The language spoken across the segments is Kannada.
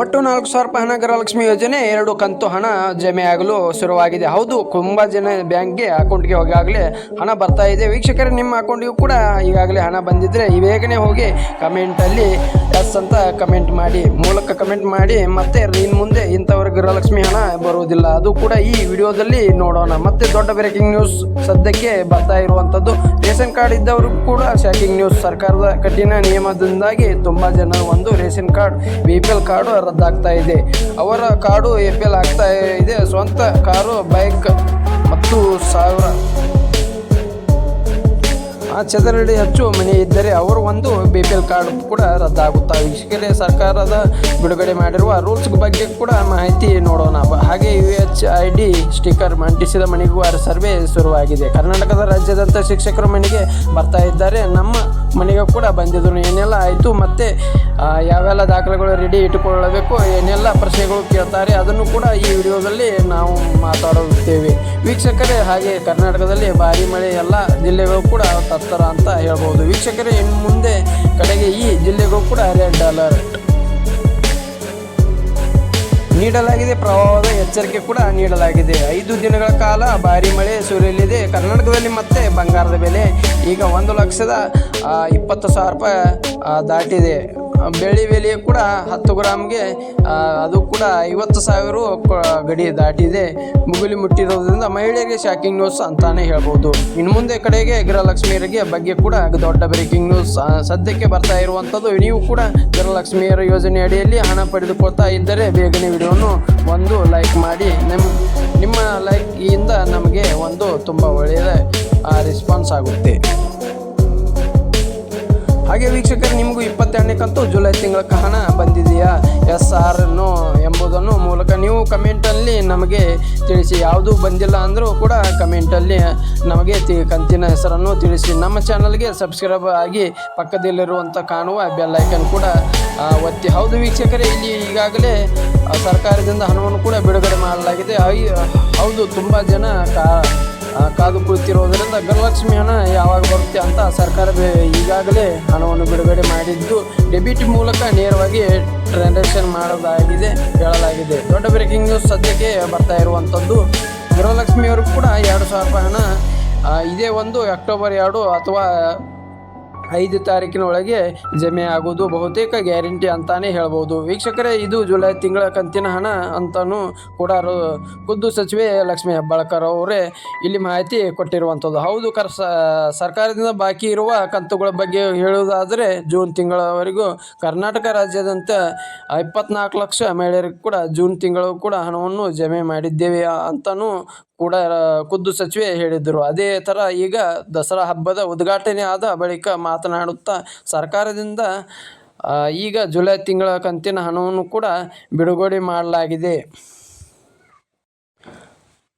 ಒಟ್ಟು ನಾಲ್ಕು ಸಾವಿರ ರೂಪಾಯಿ ಹಣ ಗೃಹಲಕ್ಷ್ಮಿ ಯೋಜನೆ, ಎರಡು ಕಂತು ಹಣ ಜಮೆ ಆಗಲು ಶುರುವಾಗಿದೆ. ಹೌದು, ತುಂಬ ಜನ ಬ್ಯಾಂಕ್ಗೆ, ಅಕೌಂಟ್ಗೆ ಈಗಾಗಲೇ ಹಣ ಬರ್ತಾ ಇದೆ. ವೀಕ್ಷಕರೇ, ನಿಮ್ಮ ಅಕೌಂಟಿಗೂ ಕೂಡ ಈಗಾಗಲೇ ಹಣ ಬಂದಿದ್ದರೆ ಬೇಗನೆ ಹೋಗಿ ಕಮೆಂಟಲ್ಲಿ ಎಸ್ ಅಂತ ಕಮೆಂಟ್ ಮಾಡಿ, ಮೂಲಕ ಕಮೆಂಟ್ ಮಾಡಿ. ಮತ್ತೆ ಇನ್ನು ಮುಂದೆ ಇಂಥವ್ರ ಗೃಹಲಕ್ಷ್ಮಿ ಹಣ ಬರುವುದಿಲ್ಲ. ಅದು ಕೂಡ ಈ ವಿಡಿಯೋದಲ್ಲಿ ನೋಡೋಣ. ಮತ್ತೆ ದೊಡ್ಡ ಬ್ರೇಕಿಂಗ್ ನ್ಯೂಸ್ ಸದ್ಯಕ್ಕೆ ಬರ್ತಾ ಇರುವಂಥದ್ದು. ರೇಷನ್ ಕಾರ್ಡ್ ಇದ್ದವರು ಕೂಡ ಶಾಕಿಂಗ್ ನ್ಯೂಸ್ ಸರ್ಕಾರದ ಕಠಿಣ ನಿಯಮದಿಂದಾಗಿ ತುಂಬ ಜನ ಒಂದು ration card, B P L card ರದ್ದಾಗ್ತಾ ಇದೆ. ಅವರ ಪಿ ಎಲ್ ಆಗ್ತಾ ಇದೆ. ಸ್ವಂತ ಕಾರು, ಬೈಕ್ ಮತ್ತು ಸಾವಿರ. ಆ ಚದರಡಿ ಹೆಚ್ಚು ಮನೆ ಇದ್ದರೆ ಅವರು ಒಂದು ಬಿ ಪಿ ಎಲ್ ಕಾರ್ಡ್ ಕೂಡ ರದ್ದಾಗುತ್ತಾ. ವೀಕ್ಷಕರೇ, ಸರ್ಕಾರದ ಬಿಡುಗಡೆ ಮಾಡಿರುವ ರೂಲ್ಸ್ ಬಗ್ಗೆ ಕೂಡ ಮಾಹಿತಿ ನೋಡೋಣ. ಹಾಗೆ U H I D sticker ಮಂಟಿಸಿದ ಮನೆಗೂ ಸರ್ವೆ ಶುರುವಾಗಿದೆ. ಕರ್ನಾಟಕದ ರಾಜ್ಯದಂತ ಶಿಕ್ಷಕರು ಮನೆಗೆ ಬರ್ತಾ ಇದ್ದಾರೆ. ನಮ್ಮ ಮನೆಗೆ ಕೂಡ ಬಂದಿದ್ರು. ಏನೆಲ್ಲ ಆಯಿತು, ಮತ್ತು ಯಾವೆಲ್ಲ ದಾಖಲೆಗಳು ರೆಡಿ ಇಟ್ಟುಕೊಳ್ಳಬೇಕು, ಏನೆಲ್ಲ ಪ್ರಶ್ನೆಗಳು ಕೇಳ್ತಾರೆ, ಅದನ್ನು ಕೂಡ ಈ ವಿಡಿಯೋದಲ್ಲಿ ನಾವು ಮಾತಾಡುತ್ತೇವೆ. ವೀಕ್ಷಕರೇ, ಹಾಗೆ ಕರ್ನಾಟಕದಲ್ಲಿ ಭಾರಿ ಮಳೆ, ಎಲ್ಲ ಜಿಲ್ಲೆಗಳು ಕೂಡ ತತ್ತರ ಅಂತ ಹೇಳ್ಬೋದು. ವೀಕ್ಷಕರೇ, ಇನ್ನು ಮುಂದೆ ಕಡೆಗೆ ಈ ಜಿಲ್ಲೆಗಳು ಕೂಡ ರೆಡ್ ಅಲರ್ಟ್. ನೀಡಲಾಗಿದೆ. ಪ್ರವಾಹದ ಎಚ್ಚರಿಕೆ ಕೂಡ ನೀಡಲಾಗಿದೆ. ಐದು ದಿನಗಳ ಕಾಲ ಭಾರಿ ಮಳೆ ಸುರಿಯಲಿದೆ. ಕರ್ನಾಟಕದಲ್ಲಿ ಮತ್ತೆ ಬಂಗಾರದ ಬೆಲೆ ಈಗ ಒಂದು ಲಕ್ಷದ ಇಪ್ಪತ್ತು ಸಾವಿರ ರೂಪಾಯಿ ದಾಟಿದೆ. ಬೆಳ್ಳಿ ಬೆಲೆ ಕೂಡ ಹತ್ತು ಗ್ರಾಮ್ಗೆ ಅದು ಕೂಡ ಐವತ್ತು ಸಾವಿರ ಗಡಿ ದಾಟಿದೆ. ಮುಗುಲಿ ಮುಟ್ಟಿರೋದ್ರಿಂದ ಮಹಿಳೆಯರಿಗೆ ಶಾಕಿಂಗ್ ನ್ಯೂಸ್ ಅಂತಾನೆ ಹೇಳ್ಬೋದು. ಇನ್ನು ಮುಂದೆ ಕಡೆಗೆ ಗೃಹಲಕ್ಷ್ಮಿಯರಿಗೆ ಬಗ್ಗೆ ಕೂಡ ದೊಡ್ಡ ಬ್ರೇಕಿಂಗ್ ನ್ಯೂಸ್ ಸದ್ಯಕ್ಕೆ ಬರ್ತಾ ಇರುವಂಥದ್ದು ನೀವು ಕೂಡ ಗೃಹಲಕ್ಷ್ಮಿಯರ ಯೋಜನೆ ಅಡಿಯಲ್ಲಿ ಹಣ ಪಡೆದುಕೊಳ್ತಾ ಇದ್ದರೆ ಬೇಗನೆ ವಿಡಿಯೋನು ಒಂದು ಲೈಕ್ ಮಾಡಿ. ನಿಮ್ಮ ನಿಮ್ಮ ಇಂದ ನಮಗೆ ಒಂದು ತುಂಬ ಒಳ್ಳೆಯ ರೆಸ್ಪಾನ್ಸ್ ಆಗುತ್ತೆ. ಹಾಗೆ ವೀಕ್ಷಕರು, ನಿಮಗೂ ಇಪ್ಪತ್ತೆರಡನೇ ಕಂತು ಜುಲೈ ತಿಂಗಳ ಕಹನ ಬಂದಿದೆಯಾ? ಎಸ್ ಆರ್ ಎಂಬುದನ್ನು ಮೂಲಕ ನೀವು ಕಮೆಂಟಲ್ಲಿ ನಮಗೆ ತಿಳಿಸಿ. ಯಾವುದು ಬಂದಿಲ್ಲ ಅಂದರೂ ಕೂಡ ಕಮೆಂಟಲ್ಲಿ ನಮಗೆ ತಿ ಕಂತಿನ ಹೆಸರನ್ನು ತಿಳಿಸಿ. ನಮ್ಮ ಚಾನಲ್ಗೆ ಸಬ್ಸ್ಕ್ರೈಬ್ ಆಗಿ ಪಕ್ಕದಲ್ಲಿರುವಂಥ ಕಾಣುವ ಬೆಲ್ ಐಕನ್ ಕೂಡ ಒತ್ತಿ. ಹೌದು ವೀಕ್ಷಕರೇ, ಇಲ್ಲಿ ಈಗಾಗಲೇ ಸರ್ಕಾರದಿಂದ ಹಣವನ್ನು ಕೂಡ ಬಿಡುಗಡೆ ಮಾಡಲಾಗಿದೆ. ಹೌದು, ತುಂಬ ಜನ ಕಾ ಕಾದು ಕುಳಿತಿರೋದರಿಂದ ಗೃಹಲಕ್ಷ್ಮಿ ಹಣ ಯಾವಾಗ ಬರುತ್ತೆ ಅಂತ ಸರ್ಕಾರ ಈಗಾಗಲೇ ಹಣವನ್ನು ಬಿಡುಗಡೆ ಮಾಡಿದ್ದು ಡೆಬಿಟ್ ಮೂಲಕ ನೇರವಾಗಿ ಟ್ರಾನ್ಸಾಕ್ಷನ್ ಮಾಡೋದಾಗಿದೆ, ಹೇಳಲಾಗಿದೆ. ದೊಡ್ಡ ಬ್ರೇಕಿಂಗ್ ನ್ಯೂಸ್ ಸದ್ಯಕ್ಕೆ ಬರ್ತಾ ಇರುವಂಥದ್ದು, ಗೃಹಲಕ್ಷ್ಮಿಯವರು ಕೂಡ ಎರಡು ಸಾವಿರ ರೂಪಾಯಿ ಹಣ ಇದೇ ಒಂದು ಅಕ್ಟೋಬರ್ ಎರಡು ಅಥವಾ ಐದು ತಾರೀಕಿನ ಒಳಗೆ ಜಮೆ ಆಗುವುದು ಬಹುತೇಕ ಗ್ಯಾರಂಟಿ ಅಂತಾನೆ ಹೇಳ್ಬೋದು. ವೀಕ್ಷಕರೇ, ಇದು ಜುಲೈ ತಿಂಗಳ ಕಂತಿನ ಹಣ ಅಂತಾನೂ ಕೂಡ ಖುದ್ದು ಸಚಿವೆ ಲಕ್ಷ್ಮೀ ಹೆಬ್ಬಾಳ್ಕರ್ ಅವರೇ ಇಲ್ಲಿ ಮಾಹಿತಿ ಕೊಟ್ಟಿರುವಂಥದ್ದು. ಹೌದು ಕರ್ ಸರ್ಕಾರದಿಂದ ಬಾಕಿ ಇರುವ ಕಂತುಗಳ ಬಗ್ಗೆ ಹೇಳುವುದಾದರೆ, ಜೂನ್ ತಿಂಗಳವರೆಗೂ ಕರ್ನಾಟಕ ರಾಜ್ಯದಂತ ಇಪ್ಪತ್ನಾಲ್ಕು ಲಕ್ಷ ಮಹಿಳೆಯರಿಗೆ ಕೂಡ ಜೂನ್ ತಿಂಗಳು ಕೂಡ ಹಣವನ್ನು ಜಮೆ ಮಾಡಿದ್ದೇವೆ ಅಂತಾನು ಕೂಡ ಖುದ್ದು ಸಚಿವೆ ಹೇಳಿದ್ದರು ಅದೇ ಥರ ಈಗ ದಸರಾ ಹಬ್ಬದ ಉದ್ಘಾಟನೆ ಆದ ಬಳಿಕ ಮಾತನಾಡುತ್ತಾ, ಸರ್ಕಾರದಿಂದ ಈಗ ಜುಲೈ ತಿಂಗಳ ಕಂತಿನ ಹಣವನ್ನು ಕೂಡ ಬಿಡುಗಡೆ ಮಾಡಲಾಗಿದೆ.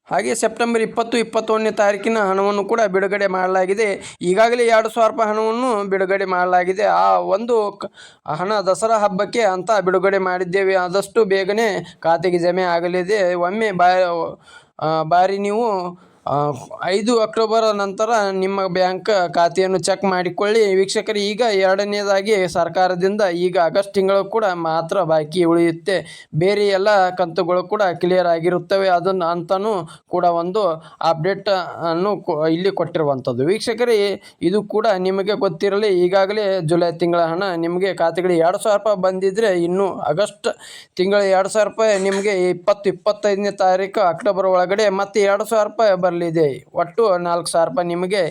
ಹಾಗೆ ಸೆಪ್ಟೆಂಬರ್ ಇಪ್ಪತ್ತು, ಇಪ್ಪತ್ತೊಂದನೇ ತಾರೀಕಿನ ಹಣವನ್ನು ಕೂಡ ಬಿಡುಗಡೆ ಮಾಡಲಾಗಿದೆ. ಈಗಾಗಲೇ ಎರಡು ಸಾವಿರ ರೂಪಾಯಿ ಹಣವನ್ನು ಬಿಡುಗಡೆ ಮಾಡಲಾಗಿದೆ. ಆ ಒಂದು ಹಣ ದಸರಾ ಹಬ್ಬಕ್ಕೆ ಅಂತ ಬಿಡುಗಡೆ ಮಾಡಿದ್ದೇವೆ. ಆದಷ್ಟು ಬೇಗನೆ ಖಾತೆಗೆ ಜಮೆ ಆಗಲಿದೆ. ಒಮ್ಮೆ ಬಾ ಬಾರಿ ನೀವು ಆ, ಐದು ಅಕ್ಟೋಬರ್ ನಂತರ ನಿಮ್ಮ ಬ್ಯಾಂಕ್ ಖಾತೆಯನ್ನು ಚೆಕ್ ಮಾಡಿಕೊಳ್ಳಿ. ವೀಕ್ಷಕರು, ಈಗ ಎರಡನೇದಾಗಿ ಸರ್ಕಾರದಿಂದ ಈಗ ಆಗಸ್ಟ್ ತಿಂಗಳು ಕೂಡ ಮಾತ್ರ ಬಾಕಿ ಉಳಿಯುತ್ತೆ. ಬೇರೆ ಎಲ್ಲ ಕಂತುಗಳು ಕೂಡ ಕ್ಲಿಯರ್ ಆಗಿರುತ್ತವೆ. ಅದನ್ನು ಅಂತಲೂ ಕೂಡ ಒಂದು ಅಪ್ಡೇಟ್ ಅನ್ನು ಇಲ್ಲಿ ಕೊಟ್ಟಿರುವಂಥದ್ದು. ವೀಕ್ಷಕರೇ, ಇದು ಕೂಡ ನಿಮಗೆ ಗೊತ್ತಿರಲಿ, ಈಗಾಗಲೇ ಜುಲೈ ತಿಂಗಳ ಹಣ ನಿಮಗೆ ಖಾತೆಗಳಿಗೆ ಎರಡು ಸಾವಿರ ರೂಪಾಯಿ ಬಂದಿದ್ದರೆ ಇನ್ನು ಆಗಸ್ಟ್ ತಿಂಗಳ ಎರಡು ಸಾವಿರ ರೂಪಾಯಿ ನಿಮಗೆ ಇಪ್ಪತ್ತು ಇಪ್ಪತ್ತೈದನೇ ತಾರೀಕು ಅಕ್ಟೋಬರ್ ಒಳಗಡೆ ಮತ್ತೆ ಎರಡು ಸಾವಿರ ರೂಪಾಯಿ ಬರಲಿದೆ. ಒಟ್ಟು ನಾಲ್ಕು ಸಾವಿರ ರೂಪಾಯಿ ನಿಮಗೆ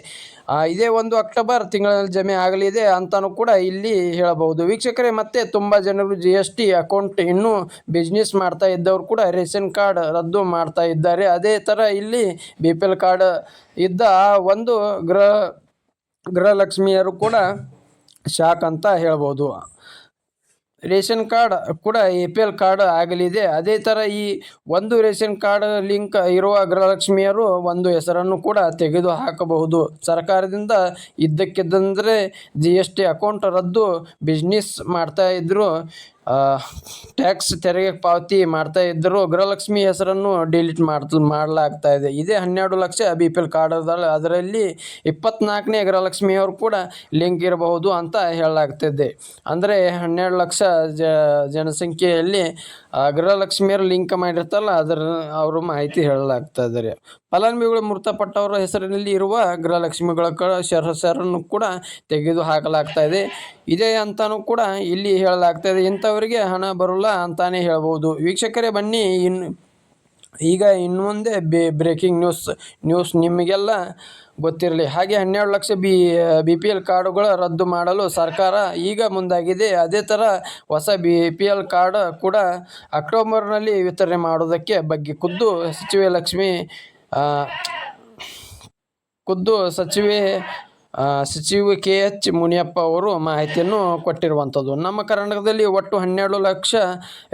ಇದೇ ಒಂದು ಅಕ್ಟೋಬರ್ ತಿಂಗಳಲ್ಲಿ ಜಮೆ ಆಗಲಿದೆ ಅಂತಲೂ ಕೂಡ ಇಲ್ಲಿ ಹೇಳಬಹುದು. ವೀಕ್ಷಕರೇ, ಮತ್ತೆ ತುಂಬ ಜನರು ಜಿ ಎಸ್ ಟಿ ಅಕೌಂಟ್ ಇನ್ನೂ ಬಿಸ್ನೆಸ್ ಮಾಡ್ತಾ ಇದ್ದವರು ಕೂಡ ರೇಷನ್ ಕಾರ್ಡ್ ರದ್ದು ಮಾಡ್ತಾ ಇದ್ದಾರೆ. ಅದೇ ಥರ ಇಲ್ಲಿ ಬಿ ಪಿ ಎಲ್ ಕಾರ್ಡ್ ಇದ್ದ ಒಂದು ಗೃಹ ಗೃಹಲಕ್ಷ್ಮಿಯರು ಕೂಡ ಶಾಕ್ ಅಂತ ಹೇಳ್ಬೋದು. ರೇಷನ್ ಕಾರ್ಡ್ ಕೂಡ ಎ ಪಿ ಎಲ್ ಕಾರ್ಡ್ ಆಗಲಿದೆ. ಅದೇ ಥರ ಈ ಒಂದು ರೇಷನ್ ಕಾರ್ಡ್ ಲಿಂಕ್ ಇರುವ ಗೃಹಲಕ್ಷ್ಮಿಯರು ಒಂದು ಹೆಸರನ್ನು ಕೂಡ ತೆಗೆದು ಹಾಕಬಹುದು ಸರ್ಕಾರದಿಂದ ಇದ್ದಕ್ಕಿದ್ದಂದರೆ ಜಿ ಎಸ್ ಟಿ ಅಕೌಂಟ್ ರದ್ದು ಬಿಸ್ನೆಸ್ ಮಾಡ್ತಾ ಇದ್ದರು ಟ್ಯಾಕ್ಸ್ ತೆರಿಗೆ ಪಾವತಿ ಮಾಡ್ತಾ ಇದ್ದರೂ ಗೃಹಲಕ್ಷ್ಮಿ ಹೆಸರನ್ನು ಡಿಲೀಟ್ ಮಾಡ್ತ ಮಾಡಲಾಗ್ತಾ ಇದೆ. ಇದೇ ಹನ್ನೆರಡು lakh B P L card ಅದಲ್ಲ ಅದರಲ್ಲಿ ಇಪ್ಪತ್ನಾಲ್ಕನೇ ಗೃಹಲಕ್ಷ್ಮಿಯವರು ಕೂಡ ಲಿಂಕ್ ಇರಬಹುದು ಅಂತ ಹೇಳಲಾಗ್ತಿದೆ. ಅಂದರೆ ಹನ್ನೆರಡು ಲಕ್ಷ ಜನಸಂಖ್ಯೆಯಲ್ಲಿ ಗೃಹಲಕ್ಷ್ಮಿಯರು ಲಿಂಕ್ ಮಾಡಿರ್ತಾರಲ್ಲ, ಅದರ ಅವರು ಮಾಹಿತಿ ಹೇಳಲಾಗ್ತಾ ಇದ್ದಾರೆ ಫಲಾನುಭವಿಗಳು ಮೃತಪಟ್ಟವರ ಹೆಸರಿನಲ್ಲಿ ಇರುವ ಗೃಹಲಕ್ಷ್ಮಿಗಳ ಹೆಸರನ್ನು ಕೂಡ ತೆಗೆದು ಹಾಕಲಾಗ್ತಾ ಇದೆ ಇದೆ ಅಂತಾನೂ ಕೂಡ ಇಲ್ಲಿ ಹೇಳಲಾಗ್ತಾ ಇದೆ ಇಂಥವರಿಗೆ ಹಣ ಬರೋಲ್ಲ ಅಂತಾನೆ ಹೇಳ್ಬೋದು. ವೀಕ್ಷಕರೇ ಬನ್ನಿ ಇನ್ನು ಈಗ ಇನ್ನು ಮುಂದೆ ಬ್ರೇಕಿಂಗ್ ನ್ಯೂಸ್ ನ್ಯೂಸ್ ನಿಮಗೆಲ್ಲ ಗೊತ್ತಿರಲಿ. ಹಾಗೆ ಹನ್ನೆರಡು lakh B B P L ಕಾರ್ಡುಗಳ ರದ್ದು ಮಾಡಲು ಸರ್ಕಾರ ಈಗ ಮುಂದಾಗಿದೆ. ಅದೇ ಥರ ಹೊಸ ಬಿ ಪಿ ಎಲ್ ಕಾರ್ಡ್ ಕೂಡ ಅಕ್ಟೋಬರ್ನಲ್ಲಿ ವಿತರಣೆ ಮಾಡೋದಕ್ಕೆ ಬಗ್ಗೆ ಖುದ್ದು ಸಚಿವೆ ಲಕ್ಷ್ಮಿ ಖುದ್ದು ಸಚಿವೆ ಸಚಿವ ಕೆ ಎಚ್. ಮುನಿಯಪ್ಪ ಅವರು ಮಾಹಿತಿಯನ್ನು ಕೊಟ್ಟಿರುವಂಥದ್ದು. ನಮ್ಮ ಕರ್ನಾಟಕದಲ್ಲಿ ಒಟ್ಟು ಹನ್ನೆರಡು ಲಕ್ಷ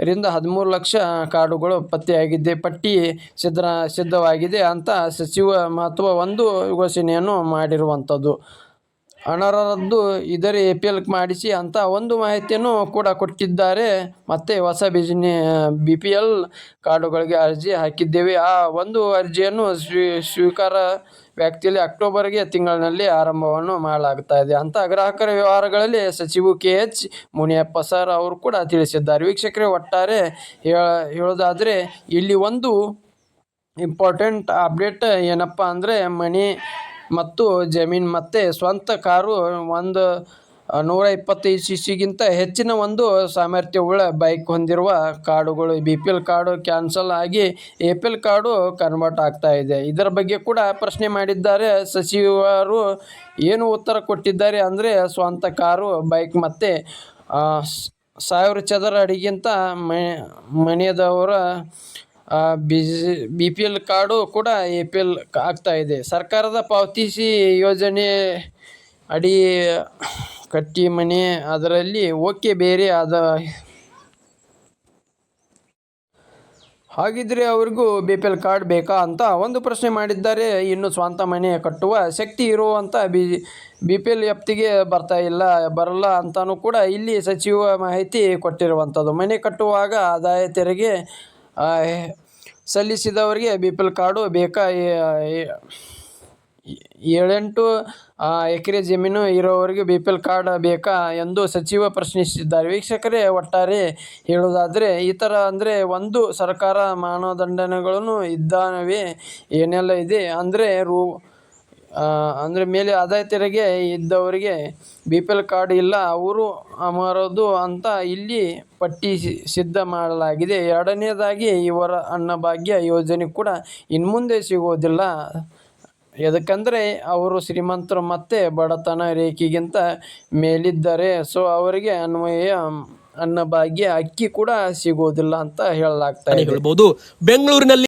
ರಿಂದ ಹದಿಮೂರು ಲಕ್ಷ ಕಾರ್ಡುಗಳು ಪತ್ತೆಯಾಗಿದ್ದೆ, ಪಟ್ಟಿ ಸಿದ್ಧ ಸಿದ್ಧವಾಗಿದೆ ಅಂತ ಸಚಿವ ಮಹತ್ವ ಒಂದು ಘೋಷಣೆಯನ್ನು ಮಾಡಿರುವಂಥದ್ದು. ಅನರ್ಹರದ್ದು ಇದರ ಎ ಪಿ ಎಲ್ ಮಾಡಿಸಿ ಅಂತ ಒಂದು ಮಾಹಿತಿಯನ್ನು ಕೂಡ ಕೊಟ್ಟಿದ್ದಾರೆ. ಮತ್ತೆ ಹೊಸ ಬಿಜಿನೆ ಬಿ ಪಿ ಎಲ್ ಕಾರ್ಡುಗಳಿಗೆ ಅರ್ಜಿ ಹಾಕಿದ್ದೇವೆ. ಆ ಒಂದು ಅರ್ಜಿಯನ್ನು ಸ್ವೀ, ಸ್ವೀಕಾರ ವ್ಯಾಪ್ತಿಯಲ್ಲಿ ಅಕ್ಟೋಬರ್ಗೆ ತಿಂಗಳಿನಲ್ಲಿ ಆರಂಭವನ್ನು ಇದೆ ಅಂತ ಗ್ರಾಹಕರ ವ್ಯವಹಾರಗಳಲ್ಲಿ ಸಚಿವ ಕೆ ಎಚ್ ಮುನಿಯಪ್ಪ ಸರ್ ಅವರು ಕೂಡ ತಿಳಿಸಿದ್ದಾರೆ. ವೀಕ್ಷಕರೇ, ಒಟ್ಟಾರೆ ಹೇಳ, ಹೇಳೋದಾದರೆ ಇಲ್ಲಿ ಒಂದು ಇಂಪಾರ್ಟೆಂಟ್ ಅಪ್ಡೇಟ್ ಏನಪ್ಪ ಅಂದರೆ ಮನೆ ಮತ್ತು ಜಮೀನು ಮತ್ತೆ ಸ್ವಂತ ಕಾರು ಒಂದು ನೂರ ಇಪ್ಪತ್ತೈದು ಸಿ ಸಿಗಿಂತ ಹೆಚ್ಚಿನ ಒಂದು ಸಾಮರ್ಥ್ಯವುಳ್ಳ ಬೈಕ್ ಹೊಂದಿರುವ ಕಾರ್ಡುಗಳು B P L card cancel ಆಗಿ A P L card convert ಆಗ್ತಾ ಇದೆ. ಇದರ ಬಗ್ಗೆ ಕೂಡ ಪ್ರಶ್ನೆ ಮಾಡಿದ್ದಾರೆ. ಸಚಿವರು ಏನು ಉತ್ತರ ಕೊಟ್ಟಿದ್ದಾರೆ ಅಂದರೆ ಸ್ವಂತ ಕಾರು, ಬೈಕ್ ಮತ್ತು ಸಾವಿರ ಚದರ ಅಡಿಗಿಂತ ಮನೆಯದವರ ಬಿ ಪಿ ಎಲ್ ಕಾರ್ಡು ಕೂಡ ಎ ಪಿ ಎಲ್ ಆಗ್ತಾ ಇದೆ. ಸರ್ಕಾರದ ಪಾವತಿಸಿ ಯೋಜನೆ ಅಡಿ ಕಟ್ಟಿ ಮನೆ, ಅದರಲ್ಲಿ ಓಕೆ ಬೇರೆ ಅದ ಹಾಗಿದ್ರೆ ಅವ್ರಿಗೂ ಬಿ ಪಿ ಎಲ್ ಕಾರ್ಡ್ ಬೇಕಾ ಅಂತ ಒಂದು ಪ್ರಶ್ನೆ ಮಾಡಿದ್ದಾರೆ. ಇನ್ನು ಸ್ವಂತ ಮನೆ ಕಟ್ಟುವ ಶಕ್ತಿ ಇರುವಂಥ ಬಿ ಬಿ ಪಿ ಎಲ್ ವ್ಯಾಪ್ತಿಗೆ ಬರ್ತಾ ಇಲ್ಲ, ಬರಲ್ಲ ಅಂತಾನೂ ಕೂಡ ಇಲ್ಲಿ ಸಚಿವ ಮಾಹಿತಿ ಕೊಟ್ಟಿರುವಂಥದ್ದು. ಮನೆ ಕಟ್ಟುವಾಗ ಆದಾಯ ತೆರಿಗೆ ಸಲ್ಲಿಸಿದವರಿಗೆ ಬಿ ಪಿ ಎಲ್ ಕಾರ್ಡು ಬೇಕಾ? ಏಳೆಂಟು ಎಕರೆ ಜಮೀನು ಇರೋವರಿಗೆ ಬಿ ಪಿ ಎಲ್ ಕಾರ್ಡ್ ಬೇಕಾ ಎಂದು ಸಚಿವ ಪ್ರಶ್ನಿಸಿದ್ದಾರೆ. ವೀಕ್ಷಕರೇ, ಒಟ್ಟಾರೆ ಹೇಳೋದಾದರೆ ಈ ಥರ ಅಂದರೆ ಒಂದು ಸರ್ಕಾರ ಮಾನದಂಡಗಳನ್ನು ಇದ್ದಾವೆ ಏನೆಲ್ಲ ಇದೆ? ಅಂದರೆ ರೂ ಅಂದರೆ ಮೇಲೆ ಆದಾಯ ತೆರಿಗೆ ಇದ್ದವರಿಗೆ ಬಿ ಪಿ ಎಲ್ ಕಾರ್ಡ್ ಇಲ್ಲ, ಅವರು ಅಮರದು ಅಂತ ಇಲ್ಲಿ ಪಟ್ಟಿ ಸಿದ್ಧ ಮಾಡಲಾಗಿದೆ. ಎರಡನೇದಾಗಿ ಇವರ ಅನ್ನಭಾಗ್ಯ ಯೋಜನೆ ಕೂಡ ಇನ್ಮುಂದೆ ಸಿಗೋದಿಲ್ಲ. ಎದಕ್ಕಂದರೆ ಅವರು ಶ್ರೀಮಂತರು ಮತ್ತೆ ಬಡತನ ರೇಖೆಗಿಂತ ಮೇಲಿದ್ದಾರೆ. ಸೊ ಅವರಿಗೆ ಅನ್ವಯ ಅನ್ನಭಾಗ್ಯ ಅಕ್ಕಿ ಕೂಡ ಸಿಗೋದಿಲ್ಲ ಅಂತ ಹೇಳಲಾಗ್ತಾ ಹೇಳ್ಬೋದು ಬೆಂಗಳೂರಿನಲ್ಲಿ